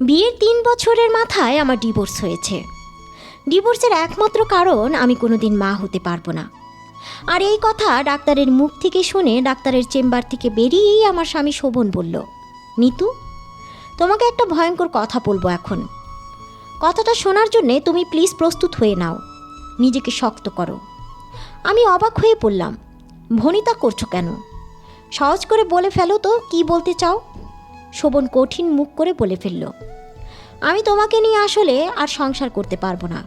বিয়ের তিন বছরের মাথায় আমার ডিভোর্স হয়েছে। ডিভোর্সের একমাত্র কারণ আমি কোনোদিন মা হতে পারব না। আর এই কথা ডাক্তারের মুখ থেকে শুনে ডাক্তারের চেম্বার থেকে বেরিয়েই আমার স্বামী শোভন বলল, নিতু, তোমাকে একটা ভয়ঙ্কর কথা বলব এখন। কথাটা শোনার জন্যে তুমি প্লিজ প্রস্তুত হয়ে নাও। নিজেকে শক্ত করো। আমি অবাক হয়ে পড়লাম, ভনিতা করছ কেন? সহজ করে বলে ফেলো তো, কি বলতে চাও? শোভন কঠিন মুখ করে বলে ফেলল, আমি তোমাকে নিয়ে আসলে আর সংসার করতে পারব না।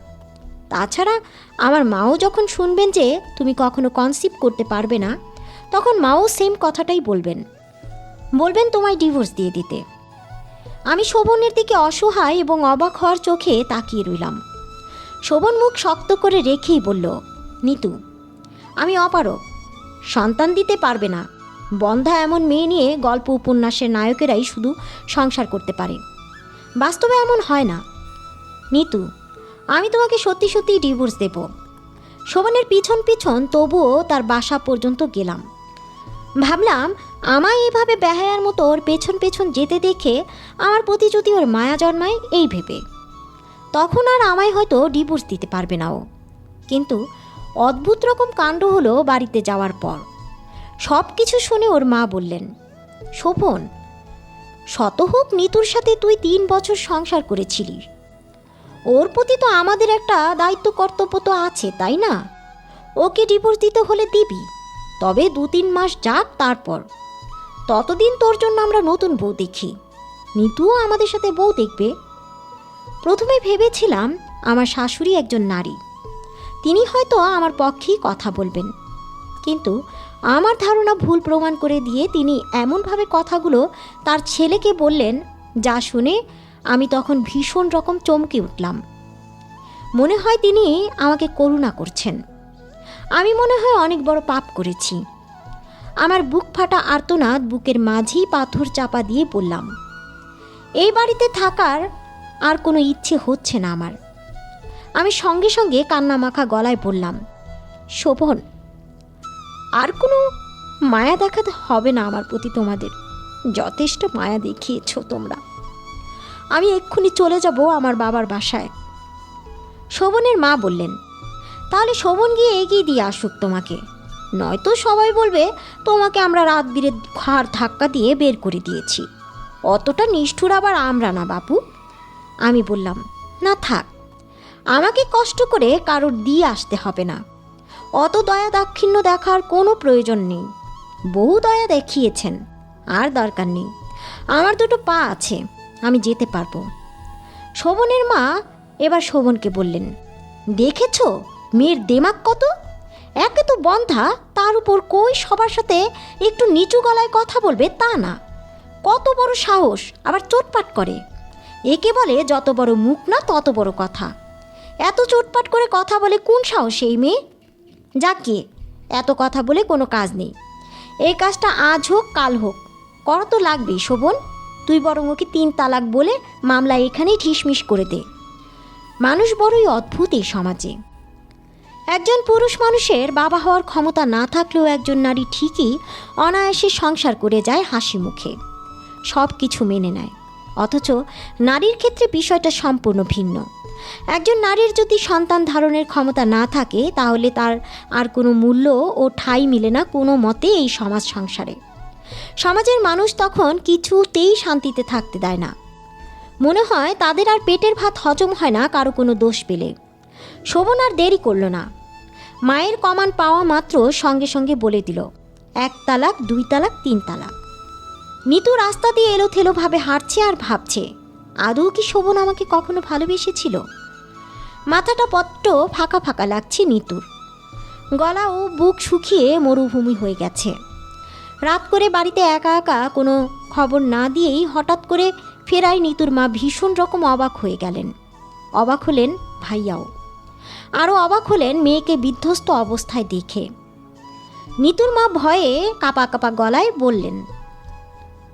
তাছাড়া আমার মাও যখন শুনবেন যে তুমি কখনো কনসিভ করতে পারবে না, তখন মাও সেম কথাটাই বলবেন। বলবেন তোমায় ডিভোর্স দিয়ে দিতে। আমি শোভনের দিকে অসহায় এবং অবাক হওয়ার চোখে তাকিয়ে রইলাম। শোভন মুখ শক্ত করে রেখেই বলল, নিতু, আমি অপারক সন্তান দিতে পারবে না। বন্ধা এমন মেয়ে নিয়ে গল্প উপন্যাসের নায়কেরাই শুধু সংসার করতে পারে। বাস্তবে এমন হয় না। নিতু, আমি তোমাকে সত্যি সত্যি ডিভোর্স দেব। শোভনের পিছন পিছন তবুও তার বাসা পর্যন্ত গেলাম। ভাবলাম, আমায় এভাবে বেহায়ার মতো ওর পেছন পেছন যেতে দেখে আমার প্রতি যদি ওর মায়া জন্মায় এই ভেবে। তখন আর আমায় হয়তো ডিভোর্স দিতে পারবে না ও। কিন্তু অদ্ভুত রকম কাণ্ড হলো বাড়িতে যাওয়ার পর। সব কিছু শুনে ওর মা বললেন, শোভন, শত হোক নিতুর সাথে তুই তিন বছর সংসার করেছিলি ওর প্রতি তো আমাদের একটা দায়িত্ব কর্তব্য তো আছে, তাই না? ওকে ডিভোর্স দিতে হলে দিবি, তবে দু তিন মাস যাক তারপর। ততদিন তোর জন্য আমরা নতুন বউ দেখি। নিতুও আমাদের সাথে বউ দেখবে। প্রথমে ভেবেছিলাম আমার শাশুড়ি একজন নারী। তিনি হয়তো আমার পক্ষেই কথা বলবেন। কিন্তু আমার ধারণা ভুল প্রমাণ করে দিয়ে তিনি এমনভাবে কথাগুলো তার ছেলেকে বললেন, যা শুনে আমি তখন ভীষণ রকম চমকে উঠলাম। মনে হয় তিনি আমাকে করুণা করছেন। আমি মনে হয় অনেক বড় পাপ করেছি। আমার বুক ফাটা আর্তনাদ বুকের মাঝেই পাথর চাপা দিয়ে বললাম, এই বাড়িতে থাকার আর কোনো ইচ্ছে হচ্ছে না আমার। আমি সঙ্গে সঙ্গে কান্নামাখা গলায় বললাম, শোভন আর কোনো মায়া দেখাতে হবে না আমার প্রতি তোমাদের। যথেষ্ট মায়া দেখিয়েছ তোমরা। আমি এক্ষুনি চলে যাব আমার বাবার বাসায়। শোভনের মা বললেন, তাহলে শোভন গিয়ে এগিয়ে দিয়ে আসুক তোমাকে। নয়তো সবাই বলবে, তোমাকে আমরা রাত বিরে ঘাড় ধাক্কা দিয়ে বের করে দিয়েছি। অতটা নিষ্ঠুর আবার আমরা না, বাপু। আমি বললাম, না থাক। আমাকে কষ্ট করে কারোর দিয়ে আসতে হবে না। অত দয়া দাক্ষিণ্য দেখার কোনো প্রয়োজন নেই। বহু দয়া দেখিয়েছেন, আর দরকার নেই। আমার দুটো পা আছে, আমি যেতে পারব। শোভনের মা এবার শোভনকে বললেন, দেখেছ, মেয়ের দেমাক কত? একে তো বন্ধা, তার উপর কই সবার সাথে একটু নিচু গলায় কথা বলবে তা না। কত বড় সাহস, আবার চোটপাট করে। একে বলে যত বড় মুখ না, তত বড় কথা। এত চোটপাট করে কথা বলে কোন সাহস এই মেয়ে? যাকে এত কথা বলে কোনো কাজ নেই। এই কাজটা আজ হোক, কাল হোক। করা তো লাগবেই, শোভন। তুই বরং ওকে তিন তালাক বলে মামলা এখানেই ঠিসমিস করে দে। মানুষ বড়ই অদ্ভুত এই সমাজে। একজন পুরুষ মানুষের বাবা হওয়ার ক্ষমতা না থাকলেও একজন নারী ঠিকই অনায়াসে সংসার করে যায় হাসি মুখে। সব কিছু মেনে নেয়। অথচ নারীর ক্ষেত্রে বিষয়টা সম্পূর্ণ ভিন্ন। একজন নারীর যদি সন্তান ধারণের ক্ষমতা না থাকে, তাহলে তার আর কোনো মূল্য ও ঠাঁই মিলে না কোনো মতে এই সমাজ সংসারে। সমাজের মানুষ তখন কিছুতেই শান্তিতে থাকতে দেয় না। মনে হয় তাদের আর পেটের ভাত হজম হয় না, কারও কোনো দোষ পেলে। শোভন আর দেরি করল না। মায়ের কমান পাওয়া মাত্র সঙ্গে সঙ্গে বলে দিল, এক তালাক, দুই তালাক, তিন তালাক। নিতু রাস্তা দিয়ে এলো থেলোভাবে হাঁটছে আর ভাবছে আদৌ কি শোভন আমাকে কখনো ভালোবেসেছিল? মাথাটা পট্ট ফাঁকা ফাঁকা লাগছে নিতুর। গলা ও বুক শুকিয়ে মরুভূমি হয়ে গেছে। রাত করে বাড়িতে একা একা কোনো খবর না দিয়েই হঠাৎ করে ফেরায় নিতুর মা ভীষণ রকম অবাক হয়ে গেলেন। অবাক হলেন ভাইয়াও। আরও অবাক হলেন মেয়েকে বিধ্বস্ত অবস্থায় দেখে। নিতুর মা ভয়ে কাপা কাপা গলায় বললেন,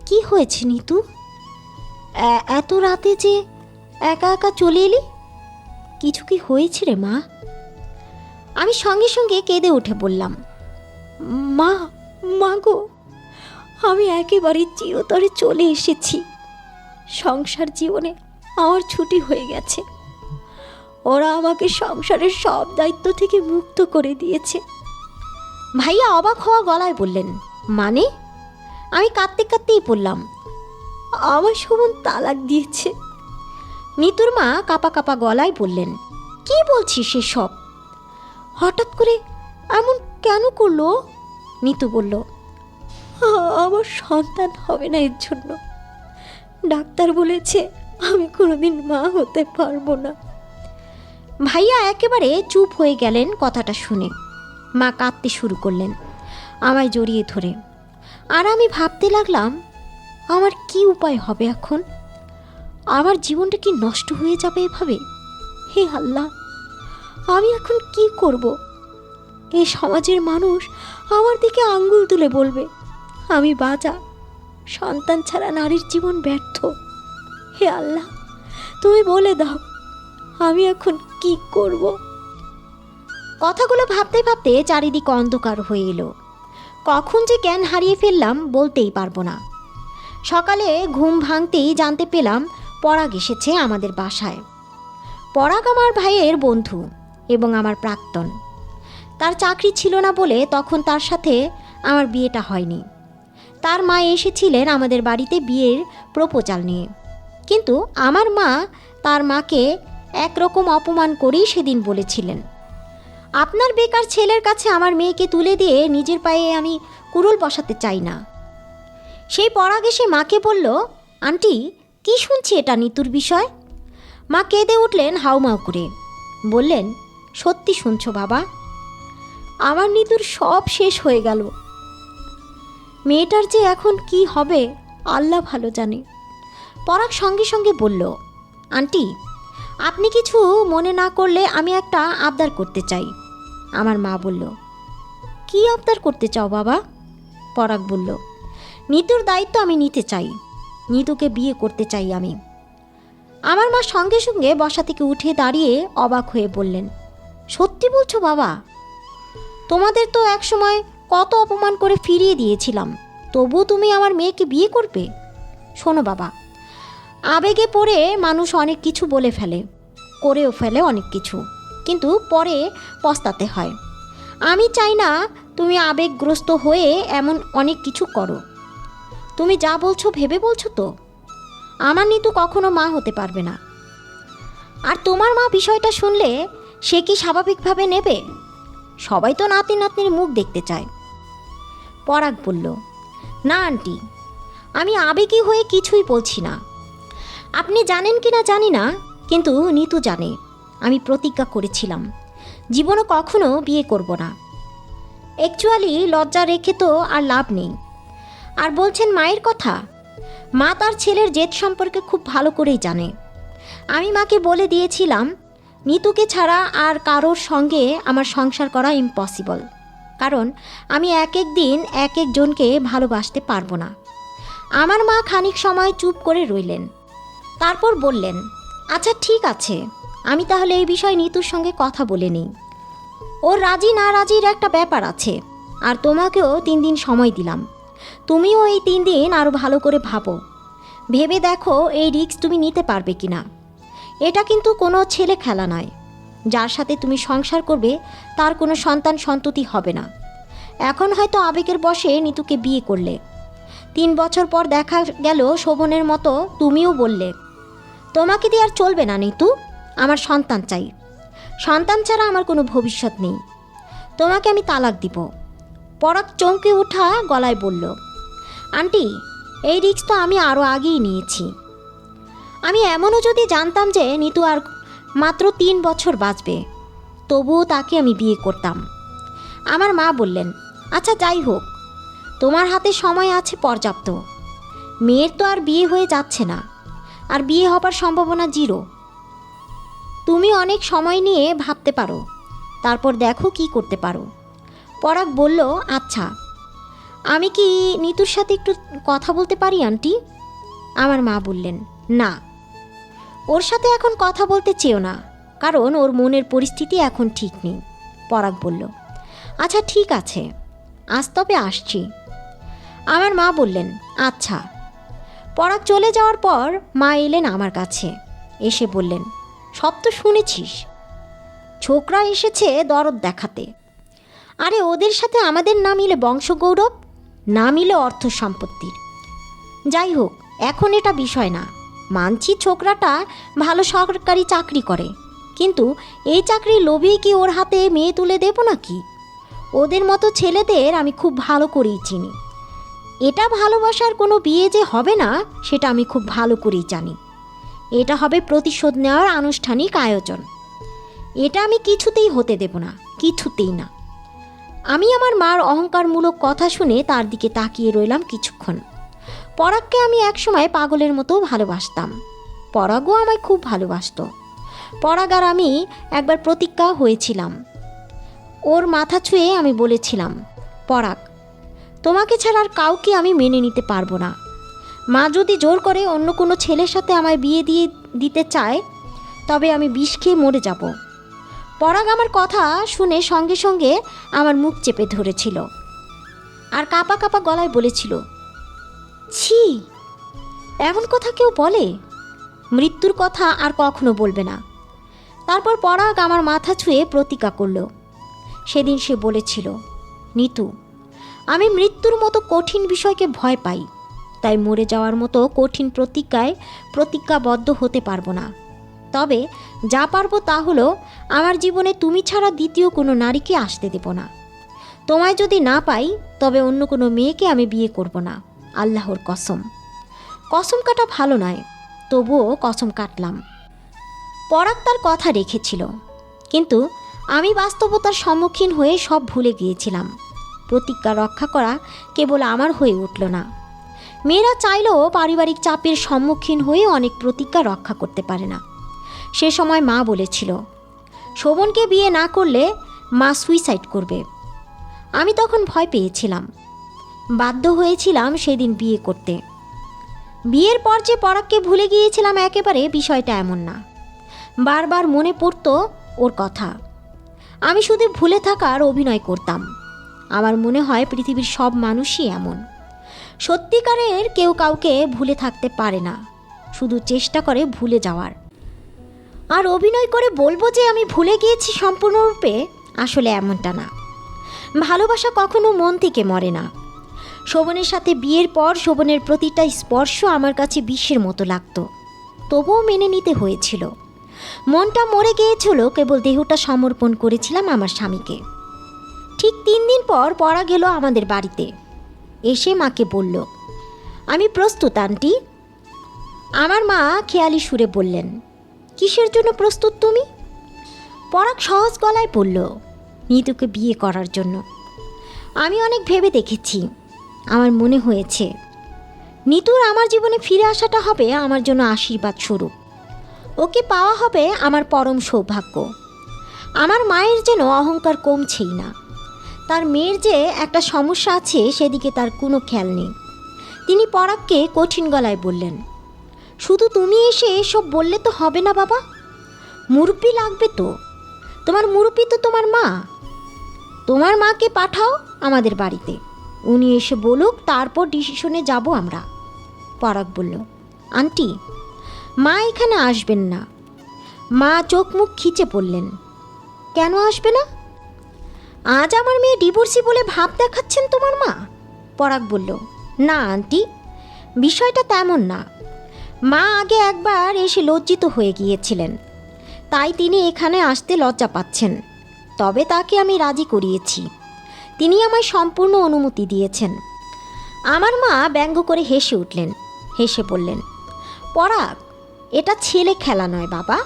কি হয়েছে নিতু? এত রাতে যে একা একা চলে এলি? কিছু কি হয়েছে রে মা? আমি সঙ্গে সঙ্গে কেঁদে উঠে বললাম মা মা গো, আমি একেবারে চিরতরে চলে এসেছি। সংসার জীবনে আমার ছুটি হয়ে গেছে। ওরা আমাকে সংসারের সব দায়িত্ব থেকে মুক্ত করে দিয়েছে। ভাইয়া অবাক হওয়া গলায় বললেন মানে? আমি কাঁদতে কাঁদতেই বললাম আমার শোভন তালাক দিয়েছে। নিতুর মা কাপা কাপা গলায় বললেন, কি বলছিস সব হঠাৎ করে এমন কেন করল? নিতু বলল "আ- আমার সন্তান হবে না এর জন্য। ডাক্তার বলেছে আমি কোনোদিন মা হতে পারব না। ভাইয়া একেবারে চুপ হয়ে গেলেন কথাটা শুনে। মা কাঁদতে শুরু করলেন, আমায় জড়িয়ে ধরে। আর আমি ভাবতে লাগলাম আমার কি উপায় হবে এখন? আমার জীবনটা কি নষ্ট হয়ে যাবে এভাবে? হে আল্লাহ, আমি এখন কি করব? এই সমাজের মানুষ আমার দিকে আঙ্গুল তুলে বলবে, আমি বাজা সন্তান ছাড়া নারীর জীবন ব্যর্থ। হে আল্লাহ, তুমি বলে দাও, আমি এখন কি করব? কথাগুলো ভাবতে ভাবতে চারিদিক অন্ধকার হয়ে এলো। কখন যে জ্ঞান হারিয়ে ফেললাম বলতেই পারব না। সকালে ঘুম ভাঙতেই জানতে পেলাম পরাগ এসেছে আমাদের বাসায়। পরাগ আমার ভাইয়ের বন্ধু এবং আমার প্রাক্তন। তার চাকরি ছিল না বলে তখন তার সাথে আমার বিয়েটা হয়নি। তার মা এসেছিলেন আমাদের বাড়িতে বিয়ের প্রপোজাল নিয়ে। কিন্তু আমার মা তার মাকে একরকম অপমান করেই সেদিন বলেছিলেন। আপনার বেকার ছেলের কাছে আমার মেয়েকে তুলে দিয়ে নিজের পায়ে আমি কুড়ুল বসাতে চাই না। সেই পরাগ এসে মাকে বলল, আন্টি, কি শুনছি এটা নিতুর বিষয়? মা কেঁদে উঠলেন হাউমাউ করে। বললেন, সত্যি শুনছো বাবা। আমার নিতুর সব শেষ হয়ে গেল। মেয়েটার যে এখন কি হবে, আল্লাহ ভালো জানে। পরাগ সঙ্গে সঙ্গে বলল, আন্টি, আপনি কিছু মনে না করলে আমি একটা আবদার করতে চাই। আমার মা বলল, কি আবদার করতে চাও বাবা? পরাগ বলল নিতুর দায়িত্ব আমি নিতে চাই। নিতুকে বিয়ে করতে চাই আমি। আমার মা সঙ্গে সঙ্গে বসা থেকে উঠে দাঁড়িয়ে অবাক হয়ে বললেন, সত্যি বলছো বাবা? তোমাদের তো একসময় কত অপমান করে ফিরিয়ে দিয়েছিলাম, তবুও তুমি আমার মেয়েকে বিয়ে করবে? শোনো বাবা, আবেগে পড়ে মানুষ অনেক কিছু বলে ফেলে, করেও ফেলে অনেক কিছু, কিন্তু পরে পস্তাতে হয়। আমি চাই না তুমি আবেগগ্রস্ত হয়ে এমন অনেক কিছু করো। তুমি যা বলছো ভেবে বলছো তো? আমার নিতু কখনো মা হতে পারবে না। আর তোমার মা বিষয়টা শুনলে সে কি স্বাভাবিকভাবে নেবে? সবাই তো নাতি নাতনির মুখ দেখতে চায়। পরাগ বলল, না, আন্টি, আমি আবেগী হয়ে কিছুই বলছি না। আপনি জানেন কি না জানি না, কিন্তু নিতু জানে। আমি প্রতিজ্ঞা করেছিলাম, জীবনে কখনো বিয়ে করব না। অ্যাকচুয়ালি লজ্জা রেখে তো আর লাভ নেই। আর বলছেন মায়ের কথা। মা তার ছেলের জেদ সম্পর্কে খুব ভালো করেই জানে। আমি মাকে বলে দিয়েছিলাম, নিতুকে ছাড়া আর কারোর সঙ্গে আমার সংসার করা ইম্পসিবল কারণ আমি এক এক দিন এক একজনকে ভালোবাসতে পারব না। আমার মা খানিক সময় চুপ করে রইলেন। তারপর বললেন আচ্ছা ঠিক আছে। আমি তাহলে এই বিষয়ে নিতুর সঙ্গে কথা বলে নিই। ওর রাজি না রাজির একটা ব্যাপার আছে, আর তোমাকেও তিন দিন সময় দিলাম। তুমিও এই তিন দিন আরও ভালো করে ভাবো। ভেবে দেখো এই রিস্ক তুমি নিতে পারবে কি না এটা কিন্তু কোনো ছেলে খেলা নয়। যার সাথে তুমি সংসার করবে, তার কোনো সন্তান সন্ততি হবে না। এখন হয়তো আবেগের বশে নিতুকে বিয়ে করলে। তিন বছর পর দেখা গেল শোভনের মতো তুমিও বললে, তোমাকে দিয়ে আর চলবে না নিতু, আমার সন্তান চাই। সন্তান ছাড়া আমার কোনো ভবিষ্যৎ নেই। তোমাকে আমি তালাক দিব। পরাগ চমকে ওঠা গলায় বলল আন্টি, এই রিস্ক তো আমি আরও আগেই নিয়েছি। আমি এমনও যদি জানতাম যে নিতু আর মাত্র তিন বছর বাঁচবে, তবুও তাকে আমি বিয়ে করতাম। আমার মা বললেন আচ্ছা যাই হোক, তোমার হাতে সময় আছে পর্যাপ্ত। মেয়ের তো আর বিয়ে হয়ে যাচ্ছে না, আর বিয়ে হবার সম্ভাবনা জিরো। তুমি অনেক সময় নিয়ে ভাবতে পারো, তারপর দেখো কি করতে পারো। পরাগ বলল আচ্ছা আমি কি নিতুর সাথে একটু কথা বলতে পারি, আন্টি? আমার মা বললেন, না। ওর সাথে এখন কথা বলতে চেও না, কারণ ওর মনের পরিস্থিতি এখন ঠিক নেই, পরাগ বলল। আচ্ছা ঠিক আছে, আজ তবে আসছি। আমার মা বললেন আচ্ছা। পরাগ চলে যাওয়ার পর মা এলেন আমার কাছে, এসে বললেন, সব তো শুনেছিস। ছোকরা এসেছে দরদ দেখাতে। আরে, ওদের সাথে আমাদের না মিলে বংশগৌরব? না মিলে অর্থ সম্পত্তির। যাই হোক, এখন এটা বিষয় না। মানছি ছোকরাটা ভালো সরকারি চাকরি করে। কিন্তু এই চাকরি লোভেই কি ওর হাতে মেয়ে তুলে দেব নাকি? ওদের মতো ছেলেদের আমি খুব ভালো করেই চিনি। এটা ভালোবাসার কোনো বিয়ে যে হবে না, সেটা আমি খুব ভালো করেই জানি। এটা হবে প্রতিশোধ নেওয়ার আনুষ্ঠানিক আয়োজন। এটা আমি কিছুতেই হতে দেব না, কিছুতেই না। আমি আমার মার অহংকারমূলক কথা শুনে তার দিকে তাকিয়ে রইলাম কিছুক্ষণ। পরাগকে আমি একসময় পাগলের মতো ভালোবাসতাম। পরাগও আমায় খুব ভালোবাসতো। পরাগ আর আমি একবার প্রতিজ্ঞা হয়েছিলাম। ওর মাথা ছুঁয়ে আমি বলেছিলাম, পরাগ, তোমাকে ছাড়া আর কাউকে আমি মেনে নিতে পারব না। মা যদি জোর করে অন্য কোনো ছেলের সাথে আমায় বিয়ে দিয়ে দিতে চায়, তবে আমি বিষ খেয়ে মরে যাব। পরাগ আমার কথা শুনে সঙ্গে সঙ্গে আমার মুখ চেপে ধরেছিল আর কাপা কাপা গলায় বলেছিল, ছি, এমন কথা কেউ বলে? মৃত্যুর কথা আর কখনো বলবে না। তারপর পরাগ আমার মাথা ছুঁয়ে প্রতিজ্ঞা করল। সেদিন সে বলেছিল, নিতু, আমি মৃত্যুর মতো কঠিন বিষয়কে ভয় পাই, তাই মরে যাওয়ার মতো কঠিন প্রতিজ্ঞায় প্রতিজ্ঞাবদ্ধ হতে পারব না। তবে যা পারব তা হলো, আমার জীবনে তুমি ছাড়া দ্বিতীয় কোনো নারীকে আসতে দেব না। তোমায় যদি না পাই, তবে অন্য কোনো মেয়েকে আমি বিয়ে করব না। আল্লাহর কসম। কসম কাটা ভালো নয়, তবুও কসম কাটলাম। পরাগ তার কথা রেখেছিল, কিন্তু আমি বাস্তবতার সম্মুখীন হয়ে সব ভুলে গিয়েছিলাম। প্রতিজ্ঞা রক্ষা করা কেবল আমার হয়ে উঠল না। মেয়েরা চাইলেও পারিবারিক চাপের সম্মুখীন হয়ে অনেক প্রতিজ্ঞা রক্ষা করতে পারে না। সে সময় মা বলেছিল, শোভনকে বিয়ে না করলে মা সুইসাইড করবে। আমি তখন ভয় পেয়েছিলাম। বাধ্য হয়েছিলাম সেদিন বিয়ে করতে। বিয়ের পর যে পরাগকে ভুলে গিয়েছিলাম একেবারে বিষয়টা এমন না। বারবার মনে পড়তো ওর কথা। আমি শুধু ভুলে থাকার অভিনয় করতাম। আমার মনে হয় পৃথিবীর সব মানুষই এমন। সত্যিকারের কেউ কাউকে ভুলে থাকতে পারে না। শুধু চেষ্টা করে ভুলে যাওয়ার। আর অভিনয় করে বলব যে আমি ভুলে গিয়েছি সম্পূর্ণরূপে, আসলে এমনটা না। ভালোবাসা কখনো মন থেকে মরে না। শোভনের সাথে বিয়ের পর শোভনের প্রতিটা স্পর্শ আমার কাছে বিশ্বের মতো লাগতো। তবুও মেনে নিতে হয়েছিল। মনটা মরে গিয়েছিল, কেবল দেহটা সমর্পণ করেছিলাম আমার স্বামীকে। ঠিক তিন দিন পর পড়া গেল আমাদের বাড়িতে। এসে মাকে বলল, আমি প্রস্তুত, আন্টি। আমার মা খেয়ালি সুরে বললেন কিসের জন্য প্রস্তুত তুমি? পরাগ সহজ গলায় বলল, নিতুকে বিয়ে করার জন্য। আমি অনেক ভেবে দেখেছি। আমার মনে হয়েছে, নিতুর আমার জীবনে ফিরে আসাটা হবে আমার জন্য আশীর্বাদ স্বরূপ। ওকে পাওয়া হবে আমার পরম সৌভাগ্য। আমার মায়ের যেন অহংকার কমছেই না। তার মেয়ের যে একটা সমস্যা আছে, সেদিকে তার কোনো খেয়াল নেই। তিনি পরাগকে কঠিন গলায় বললেন শুধু তুমি এসে এসব বললে তো হবে না বাবা। মুরব্বি লাগবে তো। তোমার মুরব্বি তো তোমার মা। তোমার মাকে পাঠাও আমাদের বাড়িতে। উনি এসে বলুক, তারপর ডিসিশনে যাব আমরা। পরাগ বলল, আন্টি, মা এখানে আসবেন না। মা চোখ মুখ খিচে পড়লেন। কেন আসবে না? আজ আমার মেয়ে ডিভোর্সি বলে ভাব দেখাচ্ছেন তোমার মা? পরাগ বলল, না, আন্টি, বিষয়টা তেমন না। মা আগে একবার এসে লজ্জিত হয়ে গিয়েছিলেন। তাই তিনি এখানে আসতে লজ্জা পাচ্ছেন। তবে তাকে আমি রাজি করিয়েছি। তিনি আমায় সম্পূর্ণ অনুমতি দিয়েছেন। আমার মা ব্যঙ্গ করে হেসে উঠলেন, হেসে বললেন, পরাগ, এটা ছেলে খেলা নয় বাবা।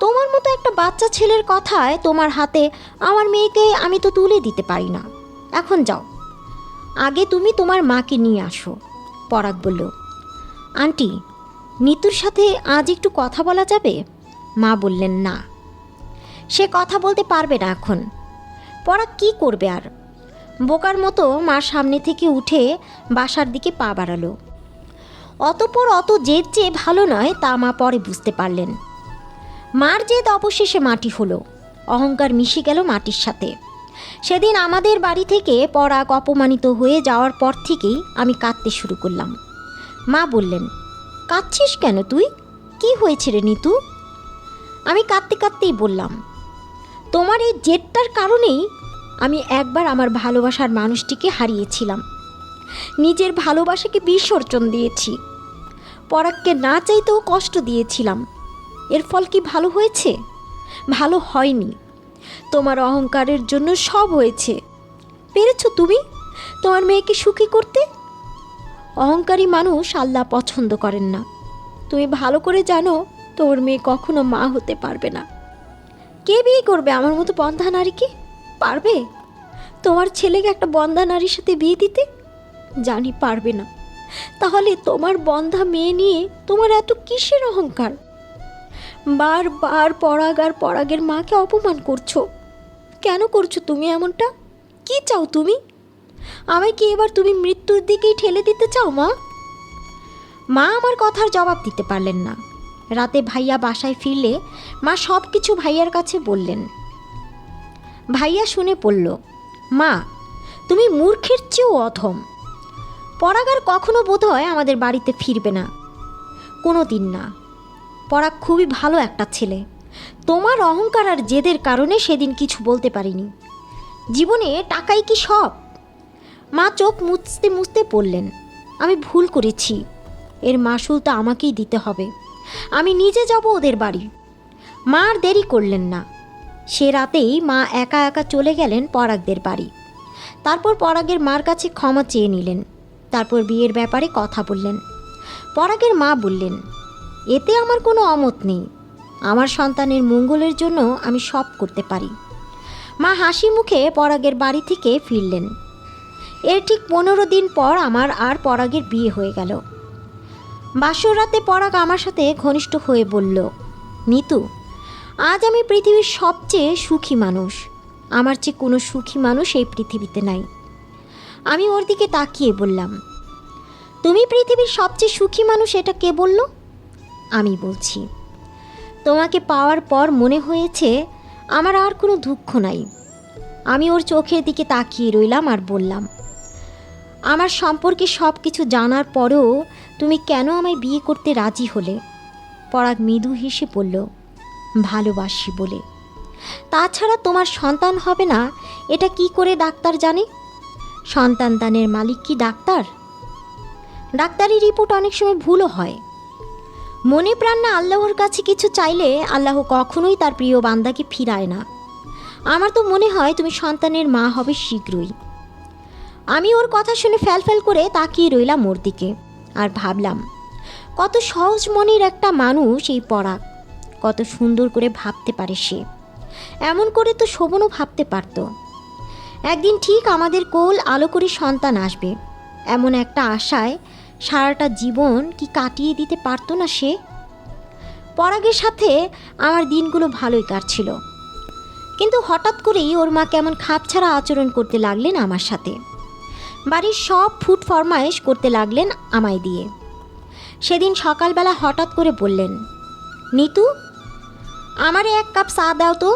তোমার মতো একটা বাচ্চা ছেলের কথায় তোমার হাতে আমার মেয়েকে আমি তো তুলে দিতে পারি না। এখন যাও। আগে তুমি তোমার মাকে নিয়ে আসো। পরাগ বলল আন্টি, নিতুর সাথে আজ একটু কথা বলা যাবে? মা বললেন, না। সে কথা বলতে পারবে না এখন। পরাগ কি করবে আর? বোকার মতো মার সামনে থেকে উঠে বাসার দিকে পা বাড়ালো। অতপর অত জেদ যে ভালো নয় তা মা পরে বুঝতে পারলেন। মার জেদ অবশেষে মাটি হলো। অহংকার মিশে গেল মাটির সাথে। সেদিন আমাদের বাড়ি থেকে পরাগ অপমানিত হয়ে যাওয়ার পর থেকেই আমি কাঁদতে শুরু করলাম। মা বললেন, কাঁদছিস কেন তুই? কি হয়েছে রে নিতু? আমি কাঁদতে কাঁদতেই বললাম, তোমার এই জেদটার কারণেই আমি একবার আমার ভালোবাসার মানুষটিকে হারিয়েছিলাম। নিজের ভালোবাসাকে বিসর্জন দিয়েছি। পরাগকে না চাইতেও কষ্ট দিয়েছিলাম। এর ফল কি ভালো হয়েছে? ভালো হয়নি। তোমার অহংকারের জন্য সব হয়েছে। পেরেছ তুমি তোমার মেয়েকে সুখী করতে? অহংকারী মানুষ আল্লাহ পছন্দ করেন না। তুমি ভালো করে জানো তোমার মেয়ে কখনো মা হতে পারবে না। কে বিয়ে করবে? আমার মতো বন্ধা নারীকে? পারবে? তোমার ছেলেকে একটা বন্ধা নারীর সাথে বিয়ে দিতে? জানি পারবে না। তাহলে তোমার বন্ধা মেয়ে নিয়ে তোমার এত কিসের অহংকার? বারবার পরাগ আর পরাগের মাকে অপমান করছ। কেন করছ তুমি এমনটা? কি চাও তুমি? আমায় কি এবার তুমি মৃত্যুর দিকেই ঠেলে দিতে চাও, মা? মা আমার কথার জবাব দিতে পারলেন না। রাতে ভাইয়া বাসায় ফিরলে মা সব কিছু ভাইয়ার কাছে বললেন। ভাইয়া শুনে পড়ল, মা, তুমি মূর্খের চেয়েও অধম। পরাগার কখনো বোধ হয় আমাদের বাড়িতে ফিরবে না। কোনো দিন না। পরাগ খুবই ভালো একটা ছেলে। তোমার অহংকার আর জেদের কারণে সেদিন কিছু বলতে পারিনি। জীবনে টাকাই কি সব? মা চোখ মুছতে মুছতে পড়লেন আমি ভুল করেছি। এর মাসুল তো আমাকেই দিতে হবে। আমি নিজে যাব ওদের বাড়ি। মা আর দেরি করলেন না। সে রাতেই মা একা একা চলে গেলেন পরাগদের বাড়ি। তারপর পরাগের মার কাছে ক্ষমা চেয়ে নিলেন। তারপর বিয়ের ব্যাপারে কথা বললেন। পরাগের মা বললেন, এতে আমার কোনো অমত নেই। আমার সন্তানের মঙ্গলের জন্য আমি সব করতে পারি। মা হাসি মুখে পরাগের বাড়ি থেকে ফিরলেন। এর ঠিক পনেরো দিন পর আমার আর পরাগের বিয়ে হয়ে গেল। বাসর রাতে পরাগ আমার সাথে ঘনিষ্ঠ হয়ে বলল, নিতু, আজ আমি পৃথিবীর সবচেয়ে সুখী মানুষ। আমার চেয়ে কোনো সুখী মানুষ এই পৃথিবীতে নাই। আমি ওর দিকে তাকিয়ে বললাম, তুমি পৃথিবীর সবচেয়ে সুখী মানুষ এটা কে বলল? আমি বলছি, তোমাকে পাওয়ার পর মনে হয়েছে আমার আর কোনো দুঃখ নাই। আমি ওর চোখের দিকে তাকিয়ে রইলাম আর বললাম আমার সম্পর্কে সব কিছু জানার পরেও তুমি কেন আমায় বিয়ে করতে রাজি হলে? পরাগ মৃদু হেসে বলল, ভালোবাসি বলে। তাছাড়া তোমার সন্তান হবে না, এটা কি করে ডাক্তার জানে? সন্তান দানের মালিক কি ডাক্তার? ডাক্তারি রিপোর্ট অনেক সময় ভুলও হয়। মনে প্রাণ না আল্লাহর কাছে কিছু চাইলে আল্লাহ কখনোই তার প্রিয় বান্দাকে ফিরায় না। আমার তো মনে হয় তুমি সন্তানের মা হবে শীঘ্রই। আমি ওর কথা শুনে ফ্যাল ফ্যাল করে তাকিয়ে রইলাম ওর দিকে আর ভাবলাম, কত সহজ মনের একটা মানুষ এই পরাগ কত সুন্দর করে ভাবতে পারে সে। এমন করে তো শোভনও ভাবতে পারত। একদিন ঠিক আমাদের কোল আলো করে সন্তান আসবে। এমন একটা আশায় সারাটা জীবন কি কাটিয়ে দিতে পারতো না সে? পরাগের সাথে আমার দিনগুলো ভালোই কাটছিল। কিন্তু হঠাৎ করেই ওর মা কেমন খাপছাড়া আচরণ করতে লাগলেন আমার সাথে। বাড়ির সব ফুড ফরমায়েশ করতে লাগলেন আমায় দিয়ে। সেদিন সকালবেলা হঠাৎ করে বললেন, নিতু, আমারে এক কাপ চা দাও তো।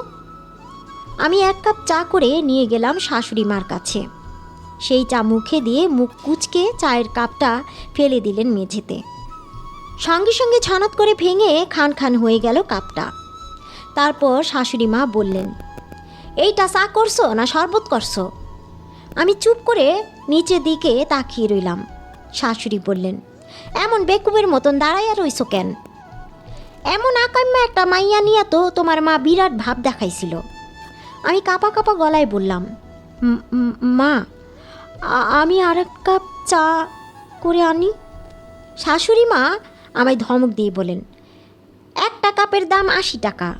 আমি এক কাপ চা করে নিয়ে গেলাম শাশুড়ি মার কাছে। সেই চা মুখে দিয়ে মুখ কুচকে চায়ের কাপটা ফেলে দিলেন মেঝেতে। সঙ্গে সঙ্গে ছনাত করে ভেঙে খান খান হয়ে গেল কাপটা। তারপর শাশুড়ি মা বললেন, এইটা চা করছ না শরবত করছ? আমি চুপ করে নিচের দিকে তাকিয়ে রইলাম। শাশুড়ি বললেন এমন বেকুবের মতন দাঁড়াইয়া রইছো কেন? এমন আকাম্যা একটা মাইয়া নিয়ে তো তোমার মা বিরাট ভাব দেখাইছিল। আমি কাপা কাপা গলায় বললাম "উম, উম, মা আমি আর এক কাপ চা করে আনি। শাশুড়ি মা আমায় ধমক দিয়ে বলেন একটা কাপের দাম আশি টাকা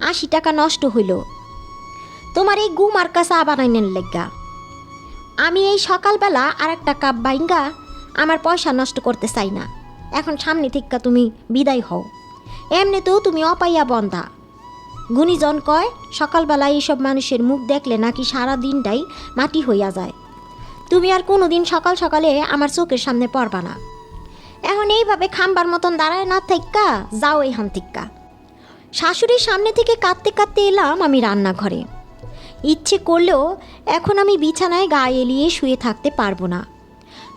আশি টাকা নষ্ট হইল। তোমার এই গু মার্কা চা বানাইনের লেগা। আমি এই সকালবেলা আর একটা কাপ বাইঙ্গা, আমার পয়সা নষ্ট করতে চাই না। এখন সামনে থেকে তুমি বিদায় হও। এমনিতেও তুমি অপাইয়া বন্ধা গুণীজন কয়, সকালবেলা এইসব মানুষের মুখ দেখলে নাকি সারা দিনটাই মাটি হইয়া যায়। তুমি আর কোনো দিন সকাল সকালে আমার চোখের সামনে পড়বা না। এখন এইভাবে খাম্বার মতন দাঁড়ায় না থেক্কা যাও এইখান থেক্কা শাশুড়ির সামনে থেকে কাঁদতে কাঁদতে এলাম আমি রান্নাঘরে। ইচ্ছে করলেও এখন আমি বিছানায় গায়ে এলিয়ে শুয়ে থাকতে পারব না।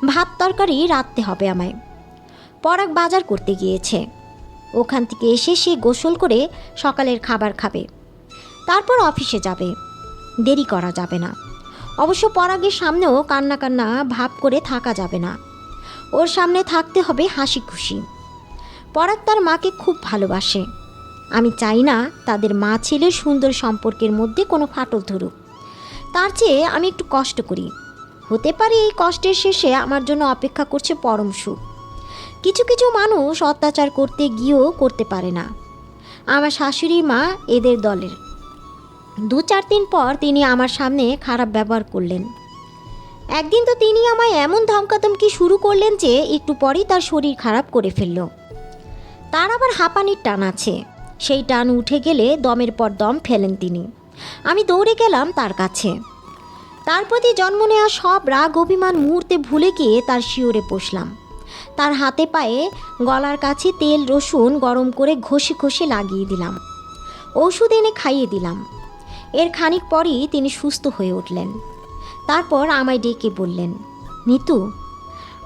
ভাত তরকারি রাঁধতে হবে আমায়। পরাগ বাজার করতে গিয়েছে। ওখান থেকে এসে সে গোসল করে সকালের খাবার খাবে। তারপর অফিসে যাবে। দেরি করা যাবে না। অবশ্য পরাগের সামনেও কান্না কান্না ভাব করে থাকা যাবে না। ওর সামনে থাকতে হবে হাসি খুশি পরাগ তার মাকে খুব ভালোবাসে। আমি চাই না তাদের মা ছেলের সুন্দর সম্পর্কের মধ্যে কোনো ফাটল ধরুক। তার চেয়ে আমি একটু কষ্ট করি। হতে পারে এই কষ্টের শেষে আমার জন্য অপেক্ষা করছে পরম সুখ। কিছু কিছু মানুষ অত্যাচার করতে গিয়েও করতে পারে না। আমার শাশুড়ি মা এদের দলের। দু চার দিন পর তিনি আমার সামনে খারাপ ব্যবহার করলেন। একদিন তো তিনি আমায় এমন ধমকাধমকি শুরু করলেন যে একটু পরেই তার শরীর খারাপ করে ফেলল। তার আবার হাঁপানির টান আছে। সেই টান উঠে গেলে দমের পর দম ফেলেন তিনি। আমি দৌড়ে গেলাম তার কাছে। তার প্রতি জন্ম নেওয়া সব রাগ, অভিমান, মুহূর্তে ভুলে গিয়ে তার শিওরে বসলাম। তার হাতে পায়ে গলার কাছে তেল, রসুন গরম করে ঘষে ঘষে লাগিয়ে দিলাম। ওষুধ এনে খাইয়ে দিলাম। এর খানিক পরই তিনি সুস্থ হয়ে উঠলেন। তারপর আমায় ডেকে বললেন, নিতু,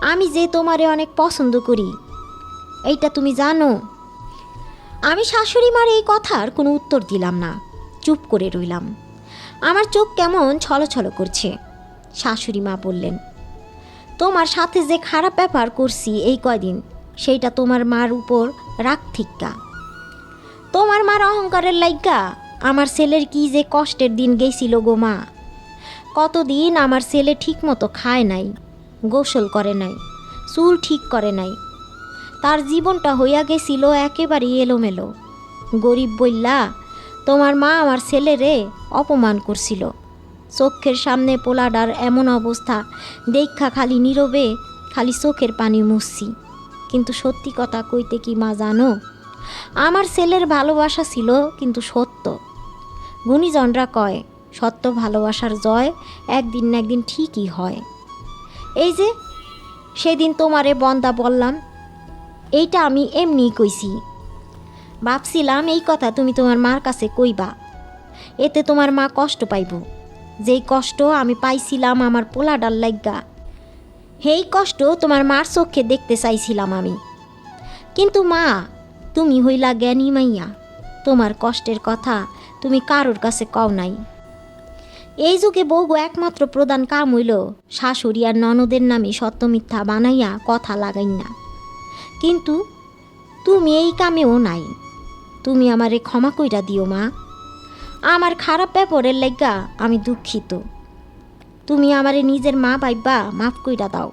আমি যে তোমারে অনেক পছন্দ করি, এইটা তুমি জানো? আমি শাশুড়ি মার এই কথার কোনো উত্তর দিলাম না। চুপ করে রইলাম। আমার চোখ কেমন ছলছল করছে, শাশুড়ি মা বললেন। তোমার সাথে যে খারাপ ব্যাপার করছি এই কয়দিন, সেইটা তোমার মার উপর রাগ ঠিক্কা তোমার মার অহংকারের লাইগা, আমার ছেলের কি যে কষ্টের দিন গেছিল গো মা। কতদিন আমার ছেলে ঠিকমতো খায় নাই, গোসল করে নাই, চুল ঠিক করে নাই তার জীবনটা হইয়া গেছিল একেবারে এলোমেলো। গরিব বইল্লা, তোমার মা আমার ছেলেরে অপমান করছিল। চোখের সামনে পোলাডার এমন অবস্থা দেখা খালি নীরবে, খালি চোখের পানি মুছছি। কিন্তু সত্যি কথা কইতে কি মা জানো? আমার ছেলের ভালোবাসা ছিল কিন্তু সত্য। গুণীজনরা কয়, সত্য ভালোবাসার জয় একদিন না একদিন ঠিকই হয়। এই যে, সেদিন তোমারে বন্দা বললাম এইটা আমি এমনিই কইছি। ভাবছিলাম এই কথা তুমি তোমার মার কাছে কইবা। এতে তোমার মা কষ্ট পাইব। যেই কষ্ট আমি পাইছিলাম আমার পোলাডার লাগ্গা সেই কষ্ট তোমার মার চোখে দেখতে চাইছিলাম আমি। কিন্তু মা, তুমি হইলা জ্ঞানী মাইয়া। তোমার কষ্টের কথা তুমি কারোর কাছে কও নাই। এই যুগে বউগো একমাত্র প্রধান কাম হইল শাশুড়ি আর ননদের নামে সত্য মিথ্যা বানাইয়া কথা লাগাই না কিন্তু তুমি এই কামেও নাই। তুমি আমারে ক্ষমা কইরা দিও, মা। আমার খারাপ ব্যাপারের লেগা আমি দুঃখিত। তুমি আমারে নিজের মা বাইবা মাফ কইরা দাও।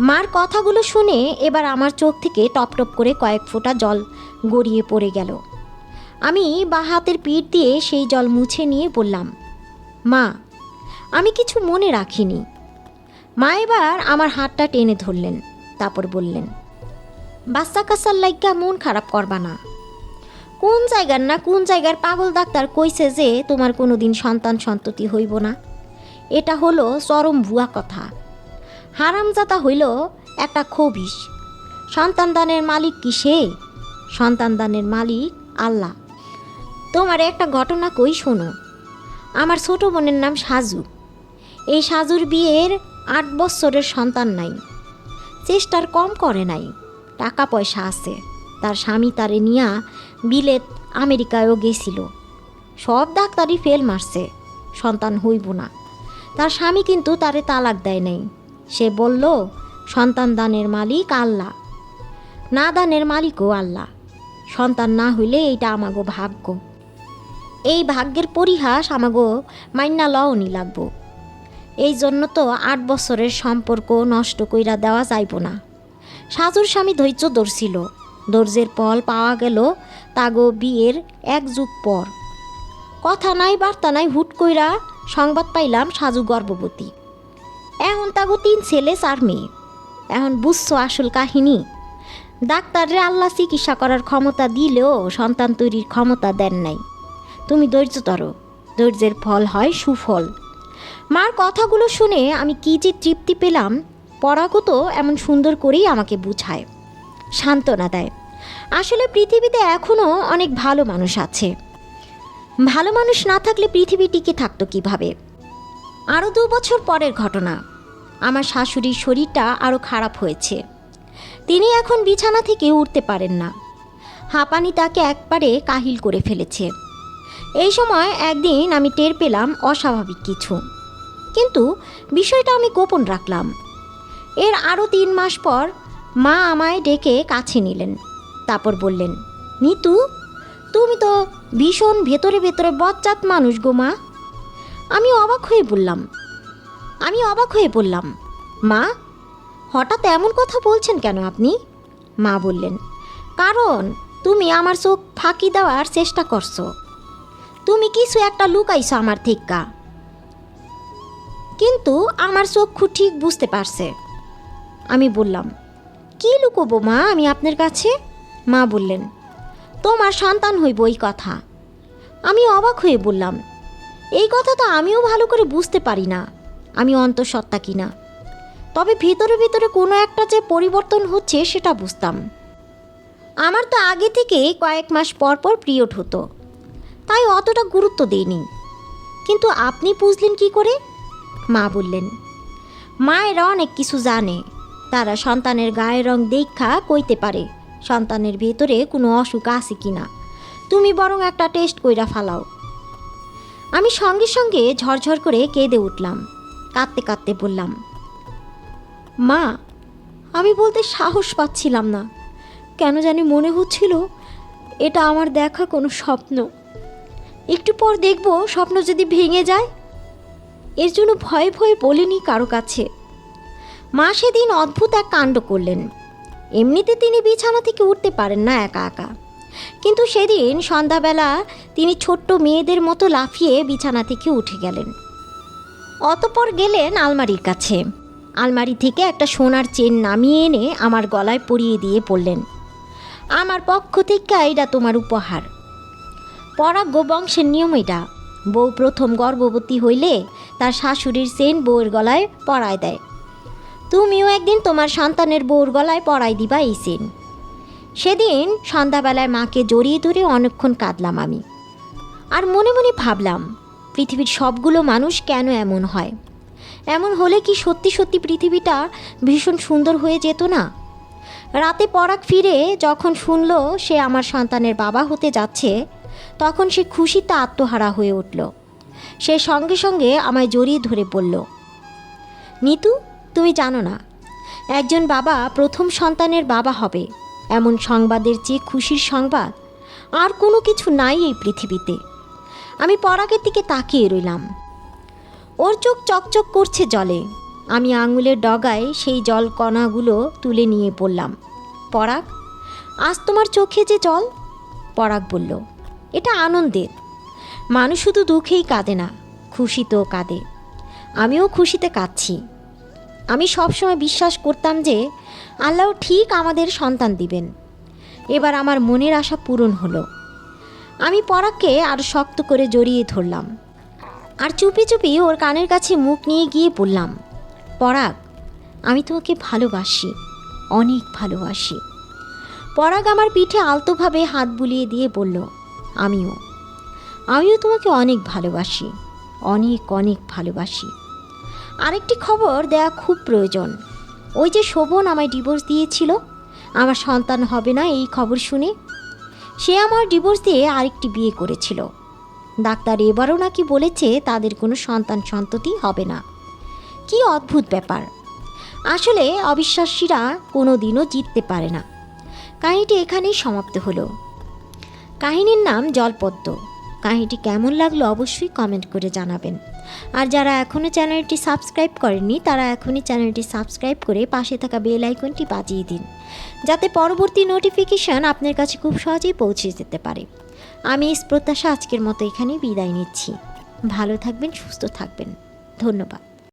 মার কথাগুলো শুনে এবার আমার চোখ থেকে টপ টপ করে কয়েক ফোঁটা জল গড়িয়ে পড়ে গেল। আমি বা হাতের পিঠ দিয়ে সেই জল মুছে নিয়ে বললাম, মা, আমি কিছু মনে রাখিনি। মা এবার আমার হাতটা টেনে ধরলেন, তারপর বললেন বাচ্চা কাচ্চার লাইগা মন খারাপ করবা না। কোন জায়গার না কোন জায়গার পাগল ডাক্তার কইছে যে তোমার কোনো দিন সন্তান সন্ততি হইব না? এটা হলো চরম ভুয়া কথা। হারামজাতা হইল একটা খবিস সন্তান দানের মালিক কি সে? সন্তান দানের মালিক আল্লাহ। তোমার একটা ঘটনা কই শোনো। আমার ছোট বোনের নাম সাজু। এই সাজুর বিয়ের আট বছরের সন্তান নাই। চেষ্টার কম করে নাই। টাকা পয়সা আছে। তার স্বামী তারে নিয়া বিলেত আমেরিকায়ও গেছিল। সব ডাক্তারই ফেল মারছে, সন্তান হইব না। তার স্বামী কিন্তু তারে তালাক দেয় নাই। সে বলল, সন্তান দানের মালিক আল্লাহ। না দানের মালিকও আল্লাহ। সন্তান না হইলে এইটা আমাগো ভাগ্য। এই ভাগ্যের পরিহাস আমাগো মাইনা লওনি লাগবো। এই জন্য তো আট বছরের সম্পর্ক নষ্ট কইরা দেওয়া যাইব না। সাজুর স্বামী ধৈর্য ধরছিল। ধৈর্যের ফল পাওয়া গেল তাগো বিয়ের এক যুগ পর। কথা নাই, বার্তা নাই, হুট কইরা সংবাদ পাইলাম সাজু গর্ভবতী। এখন তাগো তিন ছেলে, চার মেয়ে। এখন বুঝছ আসল কাহিনী? ডাক্তাররে আল্লাহ চিকিৎসা করার ক্ষমতা দিলেও সন্তান তৈরির ক্ষমতা দেন নাই। তুমি ধৈর্য ধরো। ধৈর্যের ফল হয় সুফল। মার কথাগুলো শুনে আমি কী যে তৃপ্তি পেলাম পরাগত এমন সুন্দর করেই আমাকে বুঝায়, সান্ত্বনা দেয়। আসলে পৃথিবীতে এখনও অনেক ভালো মানুষ আছে। ভালো মানুষ না থাকলে পৃথিবী টিকে থাকতো কীভাবে? আরও দু বছর পরের ঘটনা। আমার শাশুড়ির শরীরটা আরও খারাপ হয়েছে। তিনি এখন বিছানা থেকে উঠতে পারেন না। হাঁপানি তাকে একবারে কাহিল করে ফেলেছে। এই সময় একদিন আমি টের পেলাম অস্বাভাবিক কিছু। কিন্তু বিষয়টা আমি গোপন রাখলাম। এর আরও তিন মাস পর মা আমায় ডেকে কাছে নিলেন। তারপর বললেন, নিতু, তুমি তো ভীষণ ভেতরে ভেতরে বচ্চাত মানুষ গো মা। আমি অবাক হয়ে বললাম, আমি অবাক হয়ে বললাম, মা, হঠাৎ এমন কথা বলছেন কেন আপনি? মা বললেন, কারণ তুমি আমার চোখ ফাঁকি দেওয়ার চেষ্টা করছ। তুমি কিছু একটা লুকাইছো আমার থেকা কিন্তু আমার চক্ষু ঠিক বুঝতে পারছে। আমি বললাম, কি লুকোবো মা আমি আপনার কাছে? মা বললেন, তোমার সন্তান হইব এই কথা। আমি অবাক হয়ে বললাম, এই কথা তো আমিও ভালো করে বুঝতে পারি না। আমি অন্তঃসত্ত্বা কিনা তবে ভিতরে ভিতরে কোনো একটা যে পরিবর্তন হচ্ছে সেটা বুঝতাম। আমার তো আগে থেকে কয়েক মাস পর পর পিরিয়ড হতো। তাই অতটা গুরুত্ব দেইনি। কিন্তু আপনি বুঝলেন কি করে? মা বললেন, মায়েরা অনেক কিছু জানে। তারা সন্তানের গায়ের রং দেখা কইতে পারে। সন্তানের ভেতরে কোনো অসুখ আছে কি না তুমি বরং একটা টেস্ট কইরা ফালাও। আমি সঙ্গে সঙ্গে ঝরঝর করে কেঁদে উঠলাম। কাঁদতে কাঁদতে বললাম, মা, আমি বলতে সাহস পাচ্ছিলাম না। কেন জানি মনে হচ্ছিল এটা আমার দেখা কোনো স্বপ্ন। একটু পর দেখব স্বপ্ন যদি ভেঙে যায়। এর জন্য ভয়ে ভয়ে বলিনি কারও কাছে। মা সেদিন অদ্ভুত এক কাণ্ড করলেন। এমনিতে তিনি বিছানা থেকে উঠতে পারেন না একা একা। কিন্তু সেদিন সন্ধ্যাবেলা তিনি ছোট্ট মেয়েদের মতো লাফিয়ে বিছানা থেকে উঠে গেলেন। অতপর গেলেন আলমারির কাছে। আলমারি থেকে একটা সোনার চেন নামিয়ে এনে আমার গলায় পরিয়ে দিয়ে বললেন আমার পক্ষ থেকে এটা তোমার উপহার। পরাগ বংশের নিয়ম এটা। বউ প্রথম গর্ভবতী হইলে তার শাশুড়ির চেন বউয়ের গলায় পরায় দেয়। তুমিও একদিন তোমার সন্তানের বউর গলায় পরাই দিবা, এই চেন সেদিন সন্ধ্যাবেলায় মাকে জড়িয়ে ধরে অনেকক্ষণ কাঁদলাম আমি। আর মনে মনে ভাবলাম, পৃথিবীর সবগুলো মানুষ কেন এমন হয়? এমন হলে কি সত্যি সত্যি পৃথিবীটা ভীষণ সুন্দর হয়ে যেত না? রাতে পরাগ ফিরে যখন শুনল সে আমার সন্তানের বাবা হতে যাচ্ছে, তখন সে খুশিতে আত্মহারা হয়ে উঠল। সে সঙ্গে সঙ্গে আমায় জড়িয়ে ধরে বলল, নিতু তুমি জানো না। একজন বাবা প্রথম সন্তানের বাবা হবে। এমন সংবাদের চেয়ে খুশির সংবাদ আর কোনো কিছু নাই এই পৃথিবীতে। আমি পরাগের দিকে তাকিয়ে রইলাম। ওর চোখ চকচক করছে জলে। আমি আঙুলের ডগায় সেই জল কণাগুলো তুলে নিয়ে পড়লাম। পরাগ, আজ তোমার চোখে যে জল? পরাগ বলল, এটা আনন্দের। মানুষ শুধু দুঃখেই কাঁদে না, খুশিতেও কাঁদে। আমিও খুশিতে কাঁদছি। আমি সবসময় বিশ্বাস করতাম যে আল্লাহ ঠিক আমাদের সন্তান দিবেন। এবার আমার মনের আশা পূরণ হলো। আমি পরাগকে আর শক্ত করে জড়িয়ে ধরলাম। আর চুপি চুপি ওর কানের কাছে মুখ নিয়ে গিয়ে বললাম, পরাগ, আমি তোমাকে ভালোবাসি, অনেক ভালোবাসি। পরাগ আমার পিঠে আলতোভাবে হাত বুলিয়ে দিয়ে বলল, আমিও আমিও তোমাকে অনেক ভালোবাসি, অনেক অনেক ভালোবাসি। আরেকটি খবর দেয়া খুব প্রয়োজন। ওই যে শোভন আমায় ডিভোর্স দিয়েছিল, আমার সন্তান হবে না এই খবর শুনে। সে আমার ডিভোর্স দিয়ে আরেকটি বিয়ে করেছিল। ডাক্তার এবারও নাকি বলেছে তাদের কোনো সন্তান সন্ততি হবে না। কি অদ্ভুত ব্যাপার। আসলে অবিশ্বাসীরা কোনো দিনও জিততে পারে না। কাহিনীটি এখানেই সমাপ্ত হলো। কাহিনীর নাম জলপদ্ম। কাহিনীটি কেমন লাগল অবশ্যই কমেন্ট করে জানাবেন। আর যারা এখনও চ্যানেলটি সাবস্ক্রাইব করেননি, তারা এখনই চ্যানেলটি সাবস্ক্রাইব করে পাশে থাকা বেল আইকনটি বাজিয়ে দিন, যাতে পরবর্তী নোটিফিকেশান আপনার কাছে খুব সহজেই পৌঁছে যেতে পারে। আমি এই প্রত্যাশা আজকের মতো এখানেই বিদায় নিচ্ছি। ভালো থাকবেন, সুস্থ থাকবেন। ধন্যবাদ।